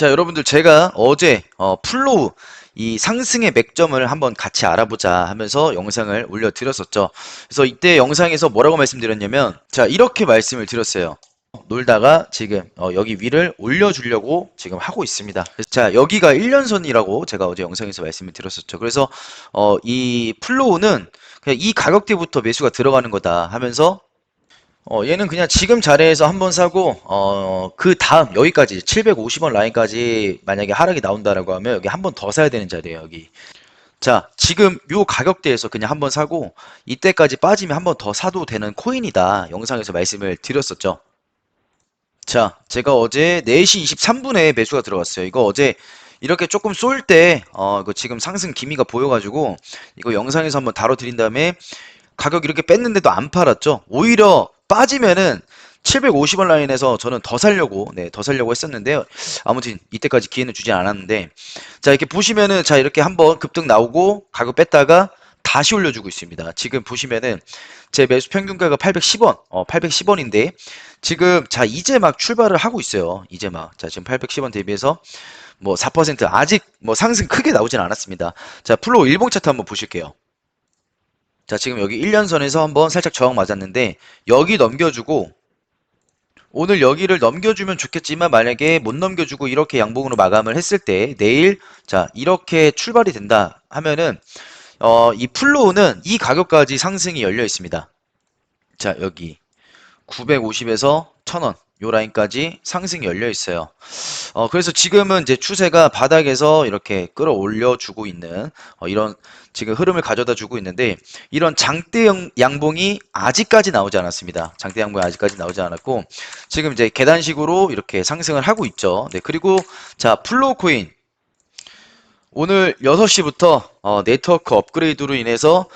자, 여러분들 제가 어제 어, 플로우 이 상승의 맥점을 한번 같이 알아보자 하면서 영상을 올려드렸었죠. 그래서 이때 영상에서 뭐라고 말씀드렸냐면 자, 이렇게 말씀을 드렸어요. 놀다가 지금 어, 여기 위를 올려주려고 지금 하고 있습니다. 자, 여기가 1년선이라고 제가 어제 영상에서 말씀을 드렸었죠. 그래서 어, 이 플로우는 그냥 이 가격대부터 매수가 들어가는 거다 하면서 어, 얘는 그냥 지금 자리에서 한 번 사고, 어, 그 다음, 여기까지, 750원 라인까지 만약에 하락이 나온다라고 하면 여기 한 번 더 사야 되는 자리예요, 여기. 자, 지금 요 가격대에서 그냥 한 번 사고, 이때까지 빠지면 한 번 더 사도 되는 코인이다. 영상에서 말씀을 드렸었죠. 자, 제가 어제 4시 23분에 매수가 들어갔어요. 이거 어제 이렇게 조금 쏠 때, 어, 지금 상승 기미가 보여가지고, 이거 영상에서 한번 다뤄드린 다음에, 가격 이렇게 뺐는데도 안 팔았죠. 오히려 빠지면은 750원 라인에서 저는 더 살려고, 네, 더 살려고 했었는데요. 아무튼 이때까지 기회는 주지 않았는데, 자, 이렇게 보시면은, 자, 이렇게 한번 급등 나오고, 가격 뺐다가 다시 올려주고 있습니다. 지금 보시면은, 제 매수 평균가가 810원, 어, 810원인데, 지금, 자, 이제 막 출발을 하고 있어요. 이제 막. 자, 지금 810원 대비해서, 뭐, 4% 아직 뭐 상승 크게 나오진 않았습니다. 자, 플로우 일봉 차트 한번 보실게요. 자, 지금 여기 1년선에서 한번 살짝 저항 맞았는데, 여기 넘겨주고, 오늘 여기를 넘겨주면 좋겠지만, 만약에 못 넘겨주고 이렇게 양봉으로 마감을 했을 때, 내일, 자, 이렇게 출발이 된다 하면은, 어, 이 플로우는 이 가격까지 상승이 열려 있습니다. 자, 여기. 950에서 1000원. 요 라인까지 상승이 열려 있어요. 어, 그래서 지금은 이제 추세가 바닥에서 이렇게 끌어올려 주고 있는 어, 이런 지금 흐름을 가져다 주고 있는데 이런 장대 양- 양봉이 아직까지 나오지 않았습니다. 장대 양봉이 아직까지 나오지 않았고 지금 이제 계단식으로 이렇게 상승을 하고 있죠. 네, 그리고 자, 플로우 코인 오늘 6시부터 어, 네트워크 업그레이드로 인해서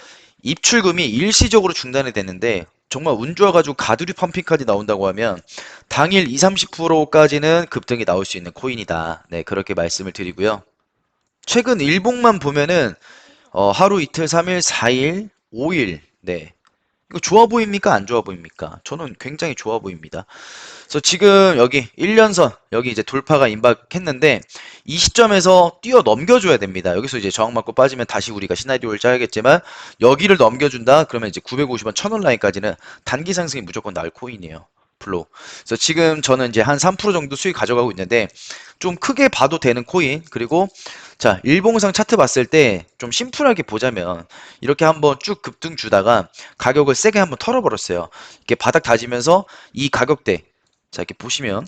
입출금이 일시적으로 중단이 됐는데 정말 운 좋아가지고 가두리 펌핑까지 나온다고 하면 당일 20, 30%까지는 급등이 나올 수 있는 코인이다. 네, 그렇게 말씀을 드리고요. 최근 일봉만 보면은 어, 하루 이틀, 3일, 4일, 5일. 네. 이거 좋아 보입니까? 안 좋아 보입니까? 저는 굉장히 좋아 보입니다. 그래서 지금 여기 1년선, 여기 이제 돌파가 임박했는데 이 시점에서 뛰어 넘겨줘야 됩니다. 여기서 이제 저항 맞고 빠지면 다시 우리가 시나리오를 짜야겠지만 여기를 넘겨준다? 그러면 이제 950원, 1000원 라인까지는 단기 상승이 무조건 나올 코인이에요. 플로. 그래서 지금 저는 이제 한 3% 정도 수익 가져가고 있는데 좀 크게 봐도 되는 코인 그리고 자 일봉상 차트 봤을 때 좀 심플하게 보자면 이렇게 한번 쭉 급등 주다가 가격을 세게 한번 털어버렸어요. 이렇게 바닥 다지면서 이 가격대 자 이렇게 보시면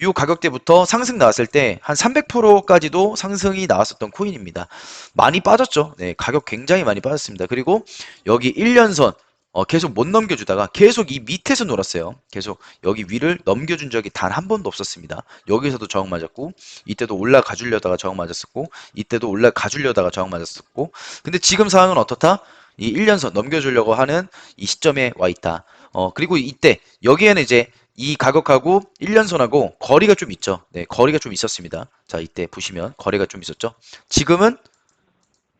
이 가격대부터 상승 나왔을 때 한 300%까지도 상승이 나왔었던 코인입니다. 많이 빠졌죠. 네, 가격 굉장히 많이 빠졌습니다. 그리고 여기 1년선 어, 계속 못 넘겨주다가 계속 이 밑에서 놀았어요. 계속 여기 위를 넘겨준 적이 단 한 번도 없었습니다. 여기서도 저항 맞았고, 이때도 올라가 주려다가 저항 맞았었고, 이때도 올라가 주려다가 저항 맞았었고, 근데 지금 상황은 어떻다? 이 1년선 넘겨주려고 하는 이 시점에 와 있다. 어, 그리고 이때, 여기에는 이제 이 가격하고 1년선하고 거리가 좀 있죠. 네, 거리가 좀 있었습니다. 자, 이때 보시면 거리가 좀 있었죠. 지금은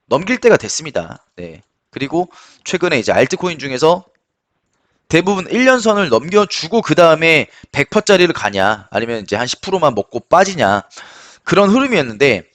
넘길 때가 됐습니다. 네. 그리고 최근에 이제 알트코인 중에서 대부분 1년선을 넘겨주고 그 다음에 100%짜리를 가냐 아니면 이제 한 10%만 먹고 빠지냐 그런 흐름이었는데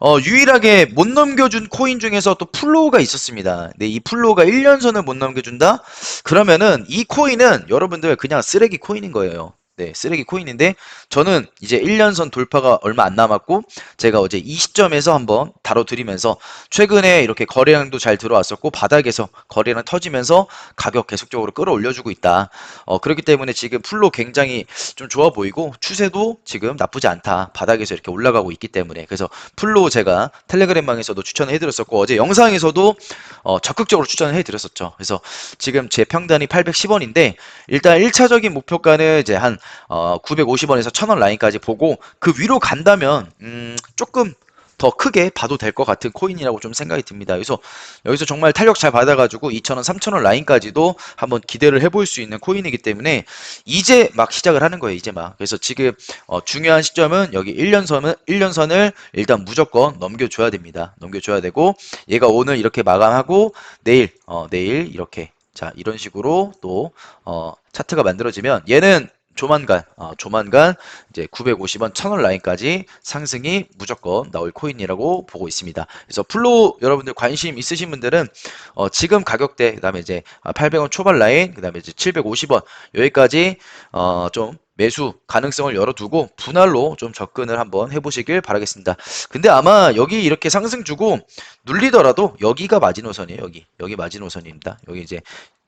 어, 유일하게 못 넘겨준 코인 중에서 또 플로우가 있었습니다. 네, 이 플로우가 1년선을 못 넘겨준다? 그러면은 이 코인은 여러분들 그냥 쓰레기 코인인 거예요. 네, 쓰레기 코인인데 저는 이제 1년선 돌파가 얼마 안 남았고 제가 어제 이 시점에서 한번 다뤄드리면서 최근에 이렇게 거래량도 잘 들어왔었고 바닥에서 거래량 터지면서 가격 계속적으로 끌어올려주고 있다. 어, 그렇기 때문에 지금 풀로 굉장히 좀 좋아 보이고 추세도 지금 나쁘지 않다. 바닥에서 이렇게 올라가고 있기 때문에 그래서 풀로 제가 텔레그램방에서도 추천을 해드렸었고 어제 영상에서도 어, 적극적으로 추천을 해드렸었죠. 그래서 지금 제 평단이 810원인데 일단 1차적인 목표가는 이제 한 어, 950원에서 1000원 라인까지 보고 그 위로 간다면 음, 조금 더 크게 봐도 될 것 같은 코인이라고 좀 생각이 듭니다. 그래서 여기서 정말 탄력 잘 받아가지고 2,000원, 3,000원 라인까지도 한번 기대를 해볼 수 있는 코인이기 때문에 이제 막 시작을 하는 거예요. 이제 막. 그래서 지금 어, 중요한 시점은 여기 1년선은 1년선을 일단 무조건 넘겨줘야 됩니다. 넘겨줘야 되고 얘가 오늘 이렇게 마감하고 내일 어, 내일 이렇게 자 이런 식으로 또 어, 차트가 만들어지면 얘는 조만간, 어, 조만간 이제 950원, 1000원 라인까지 상승이 무조건 나올 코인이라고 보고 있습니다. 그래서 플로우 여러분들 관심 있으신 분들은 어, 지금 가격대, 그 다음에 이제 800원 초반 라인, 그 다음에 이제 750원 여기까지 어, 좀 매수 가능성을 열어두고 분할로 좀 접근을 한번 해보시길 바라겠습니다. 근데 아마 여기 이렇게 상승 주고 눌리더라도 여기가 마지노선이에요. 여기 여기 마지노선입니다. 여기 이제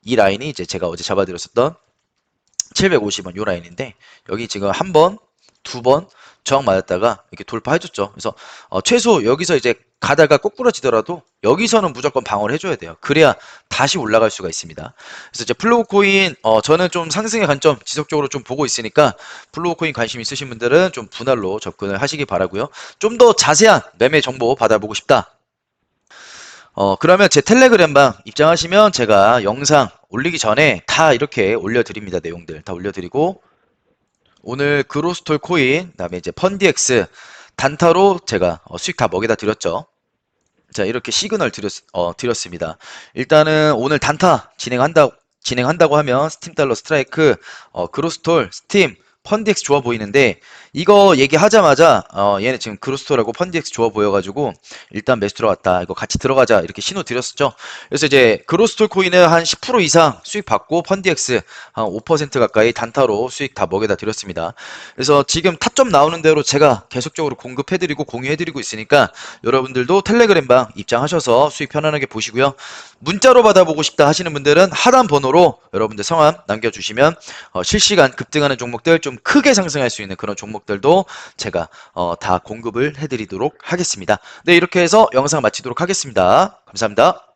이 라인이 이제 제가 어제 잡아드렸었던 750원 요 라인인데 여기 지금 한 번, 두 번 저항 맞았다가 이렇게 돌파해줬죠. 그래서 어, 최소 여기서 이제 가다가 꼬꾸라지더라도 여기서는 무조건 방어를 해줘야 돼요. 그래야 다시 올라갈 수가 있습니다. 그래서 이제 플로우 코인 어, 저는 좀 상승의 관점 지속적으로 좀 보고 있으니까 플로우 코인 관심 있으신 분들은 좀 분할로 접근을 하시기 바라고요. 좀 더 자세한 매매 정보 받아보고 싶다. 어, 그러면 제 텔레그램방 입장하시면 제가 영상 올리기 전에 다 이렇게 올려드립니다. 내용들 다 올려드리고 오늘 그로스톨 코인, 그다음에 이제 펀디엑스 단타로 제가 어, 수익 다 먹여다 드렸죠. 자, 이렇게 시그널 드렸, 어, 드렸습니다. 일단은 오늘 단타 진행한다, 진행한다고 하면 스팀 달러 스트라이크, 어, 그로스톨, 스팀, 펀디엑스 좋아 보이는데 이거 얘기하자마자 어, 얘네 지금 그로스톨하고 펀디엑스 좋아 보여가지고 일단 매수 들어갔다. 이거 같이 들어가자 이렇게 신호 드렸었죠. 그래서 이제 그로스톨 코인은 한 10% 이상 수익 받고 펀디엑스 한 5% 가까이 단타로 수익 다 먹여다 드렸습니다. 그래서 지금 타점 나오는 대로 제가 계속적으로 공급해드리고 공유해드리고 있으니까 여러분들도 텔레그램방 입장하셔서 수익 편안하게 보시고요. 문자로 받아보고 싶다 하시는 분들은 하단 번호로 여러분들 성함 남겨주시면 어, 실시간 급등하는 종목들 좀 크게 상승할 수 있는 그런 종목들도 제가 어, 다 공급을 해드리도록 하겠습니다. 네, 이렇게 해서 영상 마치도록 하겠습니다. 감사합니다.